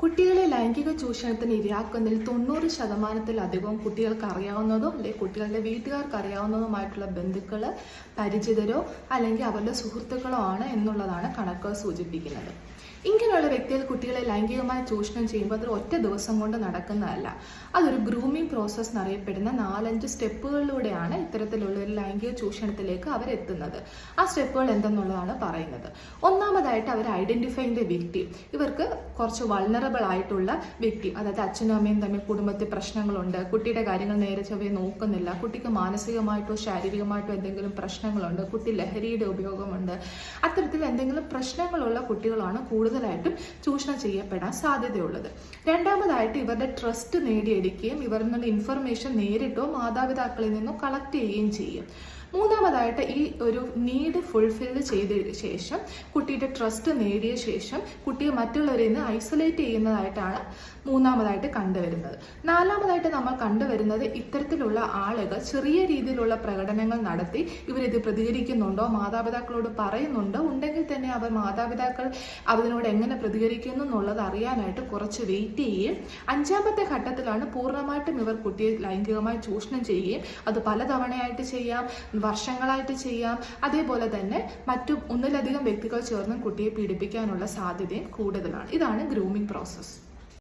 കുട്ടികളെ ലൈംഗിക ചൂഷണത്തിന് ഇരയാക്കുന്നതിൽ തൊണ്ണൂറ് ശതമാനത്തിലധികവും കുട്ടികൾക്ക് അറിയാവുന്നതോ അല്ലെങ്കിൽ കുട്ടികളുടെ വീട്ടുകാർക്ക് അറിയാവുന്നതുമായിട്ടുള്ള ബന്ധുക്കൾ പരിചിതരോ അല്ലെങ്കിൽ അവരുടെ സുഹൃത്തുക്കളോ ആണ് എന്നുള്ളതാണ് കണക്കുകൾ സൂചിപ്പിക്കുന്നത്. ഇങ്ങനെയുള്ള വ്യക്തികൾ കുട്ടികളെ ലൈംഗികമായി ചൂഷണം ചെയ്യുമ്പോൾ അത് ഒറ്റ ദിവസം കൊണ്ട് നടക്കുന്നതല്ല. അതൊരു ഗ്രൂമിംഗ് പ്രോസസ്സ് എന്നറിയപ്പെടുന്ന നാലഞ്ച് സ്റ്റെപ്പുകളിലൂടെയാണ് ഇത്തരത്തിലുള്ള ഒരു ലൈംഗിക ചൂഷണത്തിലേക്ക് അവർ എത്തുന്നത് ആ സ്റ്റെപ്പുകൾ എന്തെന്നുള്ളതാണ് പറയുന്നത്. ഒന്നാമതായിട്ട് അവർ ഐഡന്റിഫൈങ് വ്യക്തി. ഇവർക്ക് കുറച്ച് വൾണറബിൾ ആയിട്ടുള്ള വ്യക്തി. അതായത് അച്ഛനും അമ്മയും തമ്മിൽ കുടുംബത്തിൽ പ്രശ്നങ്ങളുണ്ട്. കുട്ടിയുടെ കാര്യങ്ങൾ നേരെ ചൊവ്വേ നോക്കുന്നില്ല. കുട്ടിക്ക് മാനസികമായിട്ടോ ശാരീരികമായിട്ടോ എന്തെങ്കിലും പ്രശ്നങ്ങളുണ്ട്. കുട്ടി ലഹരിയുടെ ഉപയോഗമുണ്ട്. അത്തരത്തിൽ എന്തെങ്കിലും പ്രശ്നങ്ങളുള്ള കുട്ടികളാണ് കൂടുതലായിട്ടും ചൂഷണം ചെയ്യപ്പെടാൻ സാധ്യതയുള്ളത്. രണ്ടാമതായിട്ട് ഇവരുടെ ട്രസ്റ്റ് നേടിയെടുക്കുകയും ഇവരിൽ നിന്ന് ഇൻഫർമേഷൻ നേരിട്ടോ മാതാപിതാക്കളിൽ നിന്നോ കളക്ട് ചെയ്യുകയും ചെയ്യും. മൂന്നാമതായിട്ട് ഈ ഒരു നീഡ് ഫുൾഫില്ല് ചെയ്ത ശേഷം കുട്ടിയുടെ ട്രസ്റ്റ് നേടിയ ശേഷം കുട്ടിയെ മറ്റുള്ളവരിൽ നിന്ന് ഐസൊലേറ്റ് ചെയ്യുന്നതായിട്ടാണ് മൂന്നാമതായിട്ട് കണ്ടുവരുന്നത്. നാലാമതായിട്ട് നമ്മൾ കണ്ടുവരുന്നത് ഇത്തരത്തിലുള്ള ആളുകൾ ചെറിയ രീതിയിലുള്ള പ്രകടനങ്ങൾ നടത്തി ഇവരിത് പ്രതികരിക്കുന്നുണ്ടോ മാതാപിതാക്കളോട് പറയുന്നുണ്ടോ ഉണ്ടെങ്കിൽ തന്നെ അവർ മാതാപിതാക്കൾ അതിനോട് എങ്ങനെ പ്രതികരിക്കുന്നു എന്നുള്ളത് അറിയാനായിട്ട് കുറച്ച് വെയിറ്റ് ചെയ്യുകയും അഞ്ചാമത്തെ ഘട്ടത്തിലാണ് പൂർണമായിട്ടും ഇവർ കുട്ടിയെ ലൈംഗികമായി ചൂഷണം ചെയ്യുകയും അത് പലതവണയായിട്ട് ചെയ്യാം വർഷങ്ങളായിട്ട് ചെയ്യാം. അതേപോലെ തന്നെ മറ്റു ഒന്നിലധികം വ്യക്തികൾ ചേർന്ന് കുട്ടിയെ പീഡിപ്പിക്കാനുള്ള സാധ്യതയും കൂടുതലാണ്. ഇതാണ് ഗ്രൂമിംഗ് പ്രോസസ്സ്